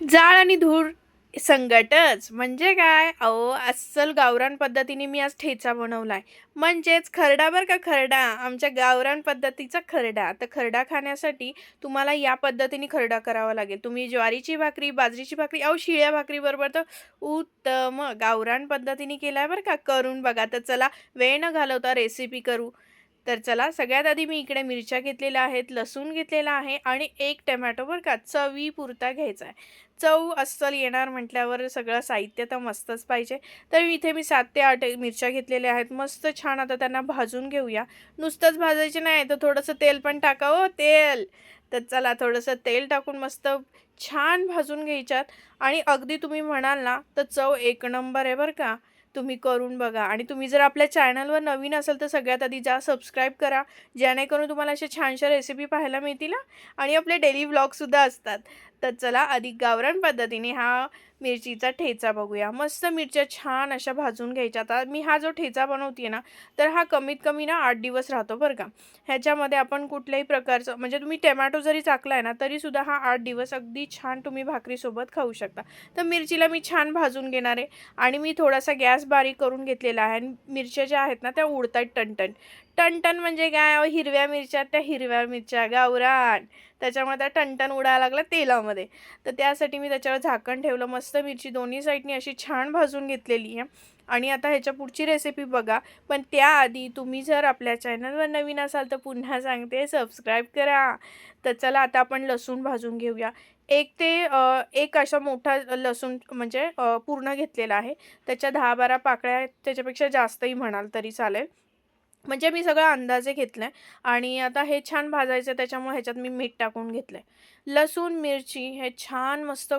जाळ आणि धूर संगटच. म्हणजे काय? अहो अस्सल गावरान पद्धतीने मी आज ठेचा बनवलाय. म्हणजेच खरडा बरं का खरडा? आमच्या गावरान पद्धतीचा खरडा. तर खरडा खाण्यासाठी तुम्हाला या पद्धतीने खरडा करावा लागेल. तुम्ही ज्वारीची भाकरी बाजरीची भाकरी अहो शिळ्या भाकरी बरोबर तर उत्तम गावरान पद्धतीने केलाय बरं का? करून बघा. तर चला वेळ न घालवता रेसिपी करू. तर चला सगळ्यात आधी मी इकडे मिरच्या घेतलेल्या आहेत लसूण घेतलेला आहे आणि एक टमॅटो बरं का चवी पुरता घ्यायचा आहे. चव अस्सल येणार म्हटल्यावर सगळं साहित्य तर मस्तच पाहिजे. तर इथे मी सात ते आठ मिरच्या घेतलेल्या आहेत मस्त छान आता त्यांना भाजून घेऊया. नुसतंच भाजायचे नाही तर थोडंसं तेल पण टाकावं हो, तेल. तर चला थोडंसं तेल टाकून मस्त छान भाजून घ्यायच्यात. आणि अगदी तुम्ही म्हणाल ना तर चव एक नंबर आहे बरं का. तुम्ही करून बघा. आणि तुम्ही जर आपल्या चॅनलवर नवीन असाल तर सगळ्यात आधी जा सबस्क्राईब करा. जेणेकरून तुम्हाला अशा छानशा रेसिपी पाहायला मिळतील आणि आपले डेली व्लॉगसुद्धा असतात. तर चला अधिक गावरान पद्धतीने हा मिरचीचा ठेचा बघूया. मस्त मिरच्या छान अशा भाजून घ्यायच्या. आता मी हा जो ठेचा बनवते ना तर हा कमीत कमी ना आठ दिवस राहतो बरं का. ह्याच्यामध्ये आपण कुठल्याही प्रकारचं म्हणजे तुम्ही टमॅटो जरी चाकलाय ना तरीसुद्धा हा आठ दिवस अगदी छान तुम्ही भाकरीसोबत खाऊ शकता. तर मिरचीला मी छान भाजून घेणार आहे. आणि मी थोडासा गॅस बारीक करून घेतलेला आहे. आणि मिरच्या ज्या आहेत ना त्या उडतात टनटन टनटन म्हणजे काय? हिरव्या मिरच्या त्या हिरव्या मिरच्या गावरान. त्याच्यामुळे त्या टनटन उडायला लागला तेलामध्ये. तर त्यासाठी मी त्याच्यावर झाकण ठेवलं. मस्त मिरची दोन्ही साईडनी अशी छान भाजून घेतलेली आहे. आणि आता ह्याच्या पुढची रेसिपी बघा. पण त्याआधी तुम्ही जर आपल्या चॅनलवर नवीन असाल तर पुन्हा सांगते. सबस्क्राईब करा. तर चला आता आपण लसूण भाजून घेऊया. एक ते एक असा मोठा लसूण म्हणजे पूर्ण घेतलेला आहे. त्याच्या दहा बारा पाकळ्या त्याच्यापेक्षा जास्तही म्हणाल तरी चालेल. म्हणजे मी सगळं अंदाजे घेतलं आहे आणि आता हे छान भाजायचं त्याच्यामुळे ह्याच्यात मी मीठ टाकून घेतलं आहे लसूण मिरची हे छान मस्त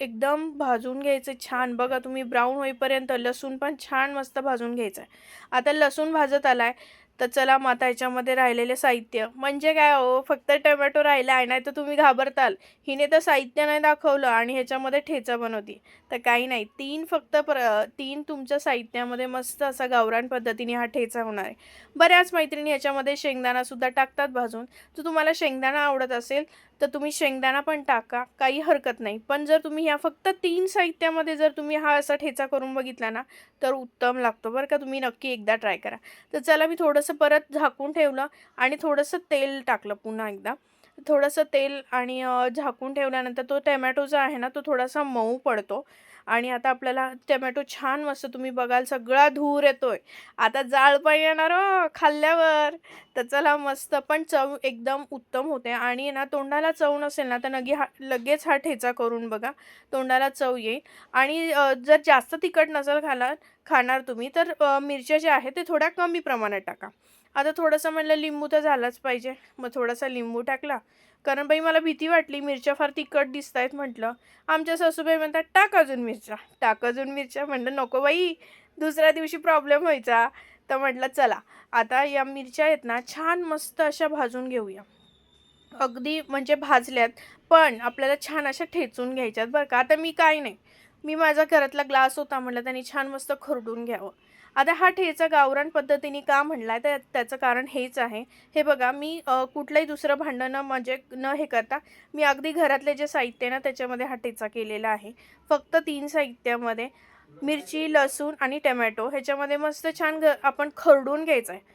एकदम भाजून घ्यायचे छान. बघा तुम्ही ब्राऊन होईपर्यंत लसूण पण छान मस्त भाजून घ्यायचं आहे आता लसूण भाजत आला आहे तर चला मग आता याच्यामध्ये राहिलेले साहित्य. म्हणजे काय हो फक्त टोमॅटो राहिला आहे नाही तर तुम्ही घाबरताल. हिने तर साहित्य नाही दाखवलं आणि ह्याच्यामध्ये ठेचा बनवती तर काही नाही तीन फक्त प्र तीन तुमच्या साहित्यामध्ये मस्त असा गावरान पद्धतीने हा ठेचा होणार आहे. बऱ्याच मैत्रिणी ह्याच्यामध्ये शेंगदाणासुद्धा टाकतात भाजून. तर तुम्हाला शेंगदाणा आवडत असेल तर तुम्ही शेंगदाणा पण टाका काही हरकत नाही. पण जर तुम्ही ह्या फक्त तीन साहित्यामध्ये जर तुम्ही हा असा ठेचा करून बघितला ना तर उत्तम लागतो बरं का तुम्ही नक्की एकदा ट्राय करा. तर चला मी थोडंसं परत झाकून ठेवलं आणि थोडंसं तेल टाकलं पुन्हा एकदा. थोडंसं तेल आणि झाकून ठेवल्यानंतर तो टॅमॅटो जो आहे ना तो थोडासा मऊ पडतो. आणि आता आपल्याला टमॅटो छान मस्त तुम्ही बघाल सगळा धूर येतोय. आता जाळ पण येणार हो, खाल्ल्यावर. तर चला मस्त पण चव एकदम उत्तम होते. आणि ना तोंडाला चव नसेल ना तर नगी हा लगेच हा ठेचा करून बघा. तोंडाला चव येईल. आणि जर जास्त तिखट नसेल खाला खाणार तुम्ही तर मिरच्या ज्या आहेत ते थोड्या कमी प्रमाणात टाका. आता थोडंसं म्हणलं लिंबू तर झालाच पाहिजे. मग थोडासा लिंबू टाकला. कारण बाई मला भीती वाटली. मिरच्या फार तिखट दिसत आहेत म्हटलं. आमच्या सासूबाई म्हणतात टाक अजून मिरच्या. टाक अजून मिरच्या. म्हणलं नको बाई. दुसऱ्या दिवशी प्रॉब्लेम व्हायचा. तर म्हटलं चला. आता या मिरच्या आहेत ना छान मस्त अशा भाजून घेऊया. अगदी म्हणजे भाजल्यात पण आपल्याला छान अशा ठेचून घ्यायच्यात बरं का. आता मी काय नाही. मी माझा घरातला ग्लास होता म्हटलं त्यांनी छान मस्त खरडून घ्यावं. आता हा ठेचा गावरान पद्धतीने का म्हणलाय? तर त्याचं कारण हेच आहे. हे बघा मी कुठलंही दुसरं भांडं न म्हणजे न हे करता मी अगदी घरातले जे साहित्य आहे ना त्याच्यामध्ये हा ठेचा केलेला आहे. फक्त तीन साहित्यामध्ये मिरची लसूण आणि टमॅटो ह्याच्यामध्ये मस्त छान ग आपण खरडून घ्यायचा आहे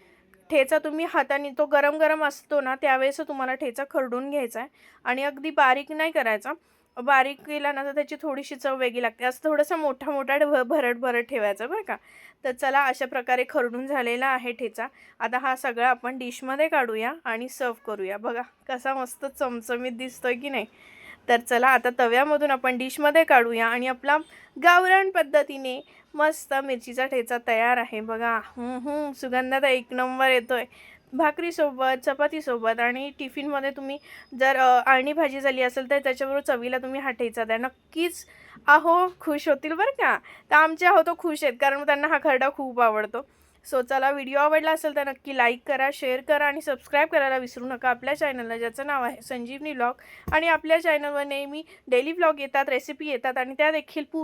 ठेचा तुम्ही हाताने तो गरम गरम असतो ना त्यावेळेस तुम्हाला ठेचा खरडून घ्यायचा आहे आणि अगदी बारीक नाही करायचा. बारीक केला ना तर त्याची थोडीशी चव वेगळी लागते. असं थोडंसं मोठा मोठा भ- भरट भरट ठेवायचं बरं का. तर चला अशा प्रकारे खरडून झालेला आहे ठेचा. आता हा सगळा आपण डिशमध्ये काढूया आणि सर्व करूया. बघा कसा मस्त चमचमीत दिसतोय की नाही. तर चला आता तव्यामधून आपण डिशमध्ये काढूया आणि आपला गावरान पद्धतीने मस्त मिरचीचा ठेचा तयार आहे. बघा सुगंधात एक नंबर येतोय. भाकरीसोबत चपातीसोबत आणि टिफिनमध्ये तुम्ही जर आणि अळणी भाजी झाली असेल तर त्याच्याबरोबर चवीला तुम्ही हा ठेचा द्या. नक्कीच अहो खुश होतील बरं का. तर आमचे अहो तो खुश आहेत कारण त्यांना हा खरडा खूप आवडतो. सो चला व्हिडिओ आवडला असेल तर नक्की लाईक करा शेअर करा आणि सबस्क्राईब करायला विसरू नका आपल्या चॅनलला ज्याचं नाव आहे संजीवनी ब्लॉग आणि आपल्या चॅनलवर नेहमी डेली ब्लॉग येतात रेसिपी येतात आणि त्या देखील पूर्ण